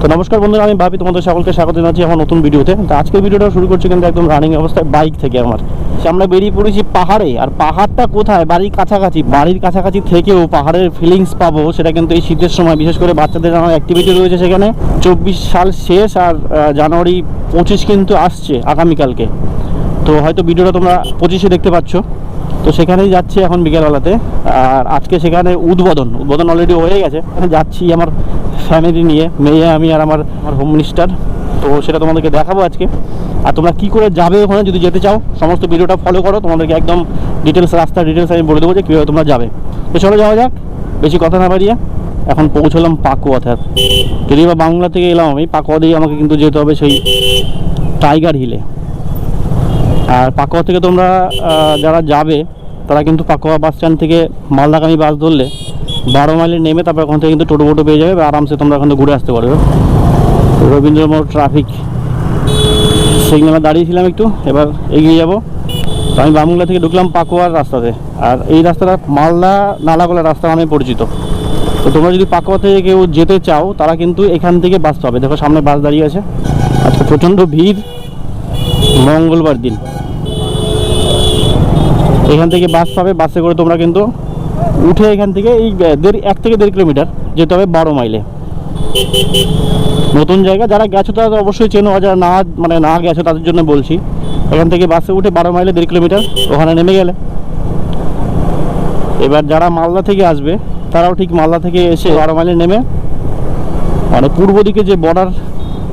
তো নমস্কার বন্ধুরা, আমি ভাবি তোমাদের সকলকে স্বাগত জানাচ্ছি আমার নতুন ভিডিওতে। তো আজকের ভিডিওটা শুরু করছি কিন্তু একদম রানিং অবস্থায় বাইক থেকে আমার। আমরা বেরিয়ে পড়েছি পাহাড়ে, আর পাহাড়টা কোথায়? বাড়ির কাছাকাছি বাড়ির কাছাকাছি থেকেও পাহাড়ের ফিলিংস পাবো, সেটা কিন্তু এই শীতের সময়, বিশেষ করে বাচ্চাদের আমার অ্যাক্টিভিটি রয়েছে সেখানে। চব্বিশ সাল শেষ, আর জানুয়ারি পঁচিশ কিন্তু আসছে আগামীকালকে। তো হয়তো ভিডিওটা তোমরা পঁচিশে দেখতে পাচ্ছ। তো সেখানেই যাচ্ছি এখন বিকেলবেলাতে। আর আজকে সেখানে উদ্বোধন উদ্বোধন অলরেডি হয়ে গেছে। যাচ্ছি আমার ফ্যামিলি নিয়ে, মেয়ে, আমি আর আমার আমার হোম মিনিস্টার তো সেটা তোমাদেরকে দেখাবো আজকে। আর তোমরা কী করে যাবে ওখানে যদি যেতে চাও, সমস্ত ভিডিওটা ফলো করো। তোমাদেরকে একদম ডিটেলস রাস্তার ডিটেলস আমি বলে দেবো যে কীভাবে তোমরা যাবে। তো চলো যাওয়া যাক। বেশি কথা না বাড়িয়ে। এখন পৌঁছলাম পাকুয়াথার। যদি বা বাংলা থেকে এলাম আমি, পাকুয়া দিয়ে আমাকে কিন্তু যেতে হবে সেই টাইগার হিলে আর পাকুয়া থেকে তোমরা যারা যাবে, তারা কিন্তু পাকুয়া বাস স্ট্যান্ড থেকে মালদাগামী বাস ধরলে বারো মাইলে নেমে তারপর ওখান থেকে কিন্তু টোটো ফোটো পেয়ে যাবে আরামসে তোমরা ওখান ঘুরে আসতে পারবে। রবীন্দ্র মোড় ট্রাফিক সিগনালে দাঁড়িয়েছিলাম একটু, এবার এগিয়ে যাব। তো আমি বামুংলা থেকে ঢুকলাম পাকুয়ার রাস্তাতে, আর এই রাস্তাটা মালদা নালাগোলা রাস্তা নামে পরিচিত। তো তোমরা যদি পাকুয়া থেকে কেউ যেতে চাও, তারা কিন্তু এখান থেকে বাস পাবে। দেখো সামনে বাস দাঁড়িয়ে আছে। আজকে প্রচণ্ড ভিড়, মঙ্গলবার দিন। এখান থেকে বাস পাবে, বাসে করে তোমরা কিন্তু উঠে এখান থেকে এই দেড় এক থেকে দেড় কিলোমিটার যেতে হবে বারো মাইলে। নতুন জায়গা, যারা গেছো তারা অবশ্যই চেনো, আর যারা না মানে না গেছো তাদের জন্য বলছি। এখান থেকে বাসে উঠে বারো মাইলে দেড় কিলোমিটার, ওখানে নেমে গেলে। এবার যারা মালদা থেকে আসবে, তারাও ঠিক মালদা থেকে এসে বারো মাইলে নেমে মানে পূর্ব দিকে যে বর্ডার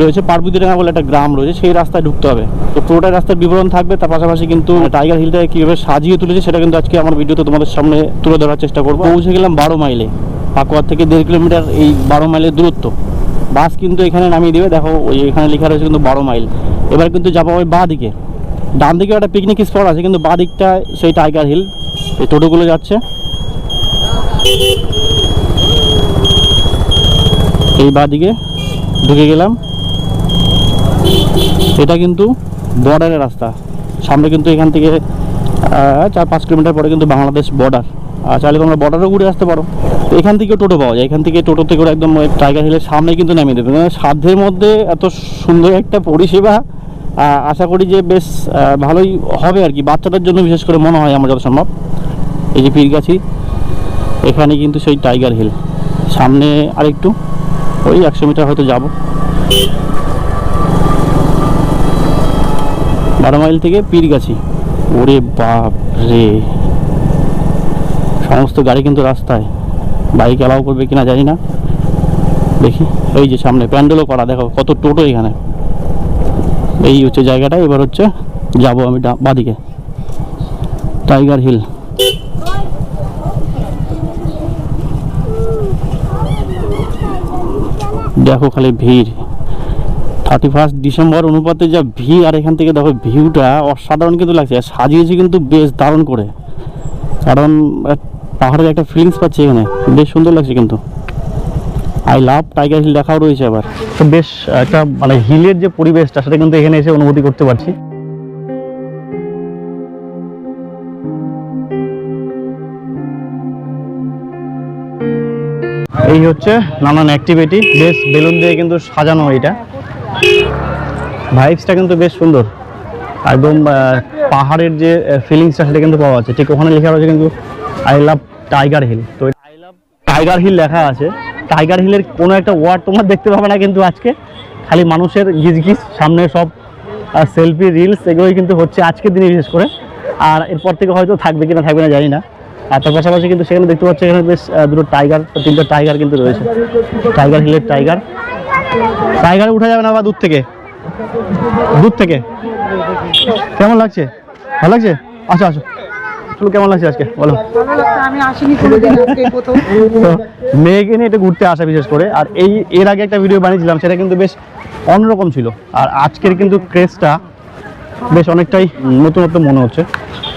রয়েছে, পার্বতীডাঙ্গা বলে একটা গ্রাম রয়েছে, সেই রাস্তায় ঢুকতে হবে। তো পুরোটা রাস্তার বিবরণ থাকবে, তার পাশাপাশি কিন্তু টাইগার হিলটাকে কীভাবে সাজিয়ে তুলেছে সেটা কিন্তু আজকে আমার ভিডিওতে তোমাদের সামনে তুলে ধরার চেষ্টা করব। পৌঁছে গেলাম বারো মাইলে পাকুয়ার থেকে দেড় কিলোমিটার এই বারো মাইলের দূরত্ব। বাস কিন্তু এখানে নামিয়ে দেবে, দেখো ওই এখানে লেখা রয়েছে কিন্তু বারো মাইল। এবার কিন্তু যাব ওই বাঁ দিকে। ডান দিকে একটা পিকনিক স্পট আছে, কিন্তু বাঁ দিকটা সেই টাইগার হিল। এই টোটোগুলো যাচ্ছে। এই বাঁ দিকে ঢুকে গেলাম। এটা কিন্তু বর্ডারের রাস্তা। সামনে কিন্তু এখান থেকে চার পাঁচ কিলোমিটার পরে কিন্তু বাংলাদেশ বর্ডার আর চাইলে তোমরা বর্ডারও ঘুরে আসতে পারো। এখান থেকে টোটো পাওয়া যায়। এখান থেকে টোটোতে করে একদম টাইগার হিলের সামনে কিন্তু নামিয়ে দেবে। সাধ্যের মধ্যে এত সুন্দর একটা পরিষেবা আশা করি যে বেশ ভালোই হবে আর কি। বাচ্চাদের জন্য বিশেষ করে মনে হয় আমার যত সম্ভব এই যে পীরগাছি, এখানে কিন্তু সেই টাইগার হিল সামনে আরেকটু, ওই একশো মিটার হয়তো যাব। বারো মাইল থেকে পীরগাছি ওরে বাপ রে। সমস্ত গাড়ি কিন্তু রাস্তায়। বাইক অ্যালাউ করবে কিনা জানি না। দেখি, এই যে সামনে প্যান্ডেলও করা, দেখো কত টোটো এখানে। এই হচ্ছে জায়গাটা, এবার হচ্ছে যাব আমি বাদিকে। Tiger Hill. দেখো খালি ভিড়। থার্টি ফার্স্ট ডিসেম্বর অনুপাতে যা ভিড়, আর এখান থেকে দেখো ভিউটা অসাধারণ কিন্তু লাগছে। সাজিয়েছে কিন্তু বেশ দারুণ করে। কারণ পাহাড়ের একটা ফিলিংস পাচ্ছি এখানে। বেশ সুন্দর লাগছে কিন্তু। আই লাভ টাইগার হিল দেখাও রয়েছে আবার। তো বেশ, একটা মানে হিলের যে পরিবেশটা, সেটা কিন্তু এখানে এসে অনুভূতি করতে পারছি। এই হচ্ছে নানান অ্যাক্টিভিটি বেশ বেলুন দিয়ে কিন্তু সাজানো এটা। ভাইবসটা কিন্তু বেশ সুন্দর। একদম পাহাড়ের যে ফিলিংসটা সেটা কিন্তু পাওয়া যাচ্ছে। ঠিক ওখানে লেখা রয়েছে কিন্তু আই লাভ টাইগার হিল তো আই লাভ টাইগার হিল লেখা আছে। টাইগার হিলের কোনো একটা ওয়ার্ড তোমার দেখতে পাবে না কিন্তু আজকে। খালি মানুষের গিজ গিজ সামনে সব সেলফি রিলস এগুলোই কিন্তু হচ্ছে আজকের দিনে বিশেষ করে। আর এরপর থেকে হয়তো থাকবে কিনা, থাকবে না জানি না। আর তার পাশাপাশি কিন্তু সেখানে দেখতে পাচ্ছি, এখানে বেশ দুটো টাইগার তিনটা টাইগার কিন্তু রয়েছে। টাইগার হিলের টাইগার টাইগার উঠা যাবে না বা দূর থেকে? দূর থেকে? কেমন লাগছে? ভালো লাগছে? আচ্ছা আচ্ছা চলো কেমন লাগছে আজকে? বলো। মেয়েকে নিয়ে একটু ঘুরতে আসা বিশেষ করে। আর এই এর আগে একটা ভিডিও বানিয়েছিলাম সেটা কিন্তু বেশ অন্যরকম ছিল। আর আজকের কিন্তু ক্রেজটা বেশ অনেকটাই নতুনত্ব মনে হচ্ছে।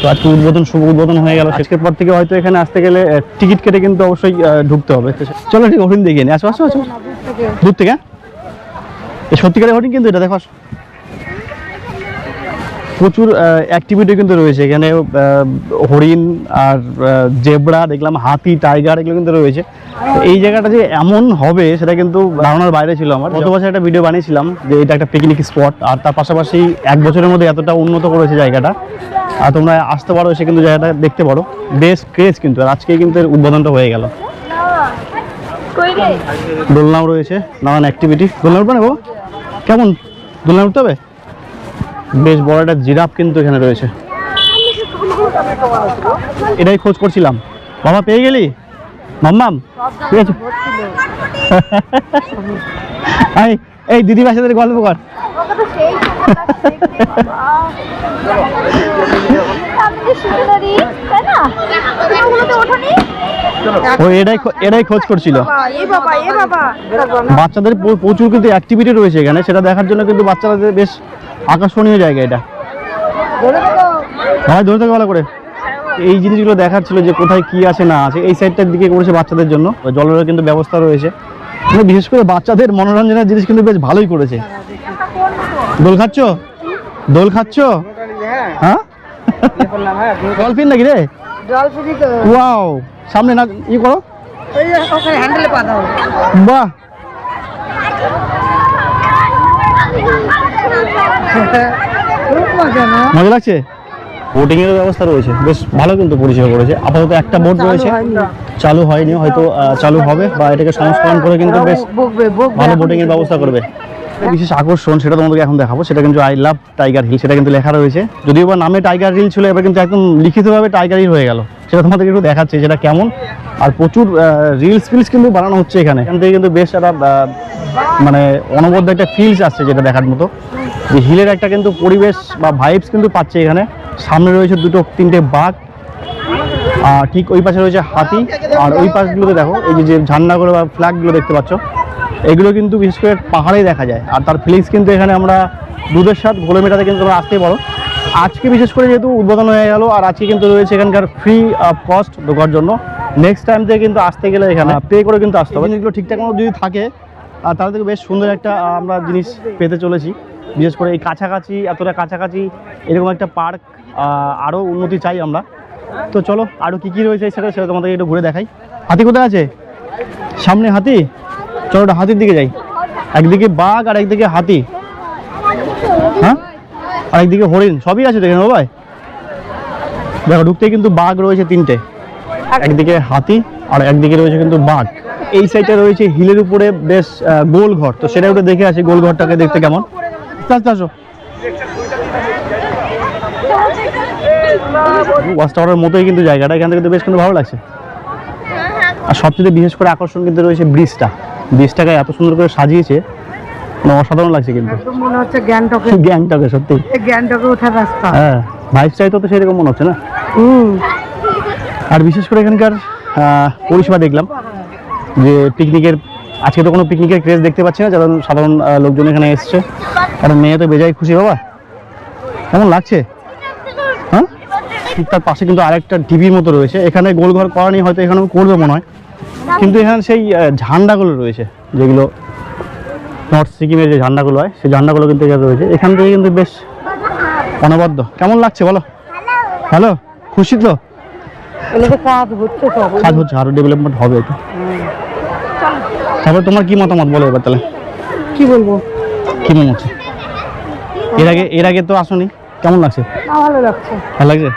তো আজকে উদ্বোধন শুভ উদ্বোধন হয়ে গেল। আজকের পর থেকে হয়তো এখানে আসতে গেলে টিকিট কেটে কিন্তু অবশ্যই ঢুকতে হবে। চলো ঠিক হরিণ দেখিয়ে নিই আসো আসো আসো। না, দূর থেকে? এই সত্যিকারের হরিণ কিন্তু এটা দেখো প্রচুর অ্যাক্টিভিটি কিন্তু রয়েছে। এখানে হরিণ আর জেব্রা দেখলাম হাতি টাইগার এগুলো কিন্তু রয়েছে। এই জায়গাটা যে এমন হবে সেটা কিন্তু ধারণার বাইরে ছিল আমার। গত বছর একটা ভিডিও বানিয়েছিলাম যে এটা একটা পিকনিক স্পট আর তার পাশাপাশি এক বছরের মধ্যে এতটা উন্নত করেছে জায়গাটা। আর তোমরা আসতে পারো এসে কিন্তু জায়গাটা দেখতে পারো। বেশ ক্রেজ কিন্তু আর আজকে কিন্তু এর উদ্বোধনটা হয়ে গেল। দোলনাও রয়েছে নানান অ্যাক্টিভিটি দোলনা উঠবে না গো? কেমন? দোলনা উঠতে হবে? বেশ বড় একটা জিরাফ কিন্তু এখানে রয়েছে। এটাই খোঁজ করছিলাম। বাবা পেয়ে গেলি? মাম্মাম, ঠিক আছে। এই এই দিদি বাসাদের গল্প কর। ও এটাই খো- এটাই খোঁজ করছিল। এ বাবা এ বাবা বাচ্চাদের প্রচুর কিন্তু অ্যাক্টিভিটি রয়েছে এখানে সেটা দেখার জন্য কিন্তু বাচ্চাদের বেশ আকর্ষণীয় জায়গা এটা। ভাই ধরে থেকে ভালো করে। এই জিনিসগুলো দেখার ছিল যে কোথায় কি আছে না আছে এই সাইডটার দিকে করেছে বাচ্চাদের জন্য। জলেরও কিন্তু ব্যবস্থা রয়েছে। মানে বিশেষ করে বাচ্চাদের মনোরঞ্জনের জিনিস কিন্তু বেশ ভালোই করেছে। দোল খাচ্ছ? দোল খাচ্ছ? হ্যাঁ? ডলফিন নাকি রে? ওয়াও। সামনে না ই করো। বাহ। মজা লাগছে? বোটিং এর ব্যবস্থা রয়েছে। বেশ ভালো কিন্তু পরিষেবা করেছে। আপাতত একটা বোট রয়েছে। চালু হয়নি হয়তো চালু হবে বা এটাকে সংস্করণ করে কিন্তু বেশ ভালো বোটিং এর ব্যবস্থা করবে। বিশেষ আকর্ষণ সেটা তোমাদেরকে এখন দেখাবো। সেটা কিন্তু আই লাভ টাইগার হিল সেটা কিন্তু লেখা রয়েছে। যদিও বা নামে টাইগার হিল ছিল এবার কিন্তু একদম লিখিতভাবে টাইগার হিল হয়ে গেল। সেটা তোমাদেরকে একটু দেখাচ্ছে যেটা কেমন। আর প্রচুর রিলস ফিলস কিন্তু বানানো হচ্ছে এখানে। এখান থেকে কিন্তু বেশ একটা মানে অনবদ্য একটা ফিলস আসছে যেটা দেখার মতো। যে হিলের একটা কিন্তু পরিবেশ বা ভাইবস কিন্তু পাচ্ছে এখানে। সামনে রয়েছে দুটো, তিনটে বাঘ। আর ঠিক ওই পাশে রয়েছে হাতি। আর ওই পাশগুলোতে দেখো, এই যে ঝান্ডাগুলো বা ফ্ল্যাগগুলো দেখতে পাচ্ছ, এগুলো কিন্তু বিশেষ করে পাহাড়েই দেখা যায়। আর তার ফিলিংস কিন্তু এখানে আমরা দুধের সাথে ঘোলে মেটাতে কিন্তু তোমরা আসতেই পারো। আজকে বিশেষ করে যেহেতু উদ্বোধন হয়ে গেল আর আজকে কিন্তু রয়েছে এখানকার ফ্রি অফ কস্ট ঢোকার জন্য। নেক্সট টাইম থেকে কিন্তু আসতে গেলে এখানে পে করে কিন্তু আসতে হবে। জিনিসগুলো ঠিকঠাক মতো যদি থাকে আর তাহলে থেকে বেশ সুন্দর একটা আমরা জিনিস পেতে চলেছি। বিশেষ করে এই কাছাকাছি এতটা কাছাকাছি এরকম একটা পার্ক আরও উন্নতি চাই আমরা। তো চলো আরও কী কী রয়েছে সেটা সেটা তোমাদেরকে একটু ঘুরে দেখাই। হাতি কোথায় আছে? সামনে হাতি? চলো ওটা হাতির দিকে যাই। একদিকে বাঘ আর একদিকে হাতি। হ্যাঁ আর একদিকে হরিণ সবই আছে দেখেন ভাই। দেখো ঢুকতে কিন্তু বাঘ রয়েছে তিনটে। একদিকে হাতি আর একদিকে রয়েছে কিন্তু বাঘ। এই সাইডে রয়েছে হিলের উপরে বেশ গোল ঘর। তো সেটা একটু দেখে আসি গোল ঘরটাকে দেখতে কেমন। আসো। ওয়াচ টাওয়ারের মতোই কিন্তু জায়গাটা এখান থেকে তো বেশ কিন্তু ভালো লাগছে। আর সবচেয়ে বিশেষ করে আকর্ষণ কিন্তু রয়েছে ব্রিজটা। ব্রিজটাকে এত সুন্দর করে সাজিয়েছে অসাধারণ লাগছে কিন্তু। একদম মনে হচ্ছে গ্যাংটকে। গ্যাংটাকে সত্যি। গ্যাংটকে ওঠার রাস্তা। হ্যাঁ ভাইবসটাই তো তো সেরকম মনে হচ্ছে না? হুম। আর বিশেষ করে এখানকার পরিষেবা দেখলাম যে পিকনিকের আজকে তো কোনো পিকনিকের ক্রেজ দেখতে পাচ্ছি না সাধারণ সাধারণ লোকজন এখানে এসছে। কারণ মেয়ে তো বেজায় খুশি বাবা। কেমন লাগছে? হ্যাঁ? ঠিক তার পাশে কিন্তু আরেকটা টিভির মতো রয়েছে। এখানে গোলঘর করা নেই হয়তো এখানেও করবে মনে হয়। কিন্তু এখানে সেই ঝান্ডাগুলো রয়েছে যেগুলো নর্থ সিকিমের যে ঝান্ডাগুলো হয় সেই ঝান্ডাগুলো কিন্তু এখানে রয়েছে। এখান থেকে কিন্তু বেশ অনবদ্য। কেমন লাগছে বলো? হ্যালো? খুশি তো? কাজ হচ্ছে কাজ হচ্ছে আরও ডেভেলপমেন্ট হবে তারপর তোমার কি মতামত বলো এবার তাহলে? কি বলব? কি মনে হচ্ছে? এর আগে এর আগে তো আসনি। কেমন লাগছে? ভালো লাগছে। ভালো লাগছে?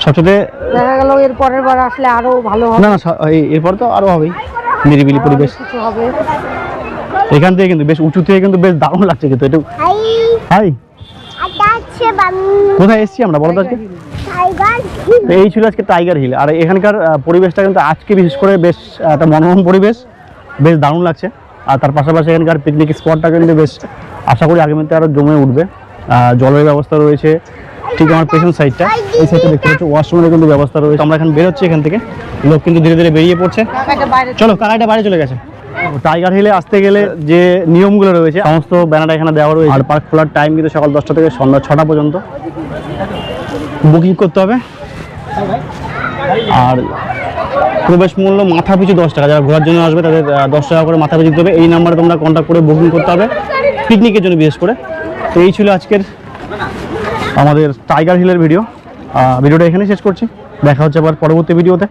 সবচেয়ে দেখা গেল এর পরের বার আসলে আরও ভালো হবে। না না এই- এরপর তো আরও হবেই। নিরিবিলি পরিবেশ। কিছু হবে। এখান থেকে কিন্তু বেশ উঁচু থেকে কিন্তু বেশ দারুণ লাগছে কিন্তু একটু হাই। হাই। এটা হচ্ছে কোথায় এসছি আমরা বলো তো আজকে? এই ছিল আজকে টাইগার হিল আর এখানকার পরিবেশটা কিন্তু আজকে বিশেষ করে বেশ একটা মনোরম পরিবেশ বেশ দারুণ লাগছে। আর তার পাশাপাশি এখানকার পিকনিক স্পটটা কিন্তু বেশ আশা করি আগামীতে আরও জমে উঠবে। জলের ব্যবস্থা রয়েছে ঠিক আমার পেছন সাইডটা এই সাইডটা দেখতে পাচ্ছি ওয়াশরুমের কিন্তু ব্যবস্থা রয়েছে। আমরা এখন বেরোচ্ছি এখান থেকে। লোক কিন্তু ধীরে ধীরে বেরিয়ে পড়ছে। চলো কাকাইটা বাইরে চলে গেছে। টাইগার হিলে আসতে গেলে যে নিয়মগুলো রয়েছে, সমস্ত ব্যানার এখানে দেওয়া রয়েছে। আর পার্ক খোলার টাইম কিন্তু সকাল দশটা থেকে সন্ধ্যা ছটা পর্যন্ত। বুকিং করতে হবে। আর প্রবেশ মূল্য মাথা পিছু দশ টাকা। যারা ঘোরার জন্য আসবে, তাদের দশ টাকা করে মাথা পিছু দিতে হবে। এই নাম্বারে তোমরা কন্ট্যাক্ট করে বুকিং করতে হবে। পিকনিকের জন্য বিশেষ করে। তো এই ছিল আজকের আমাদের টাইগার হিলের ভিডিও ভিডিওটা এখানেই শেষ করছি। দেখা হচ্ছে আবার পরবর্তী ভিডিওতে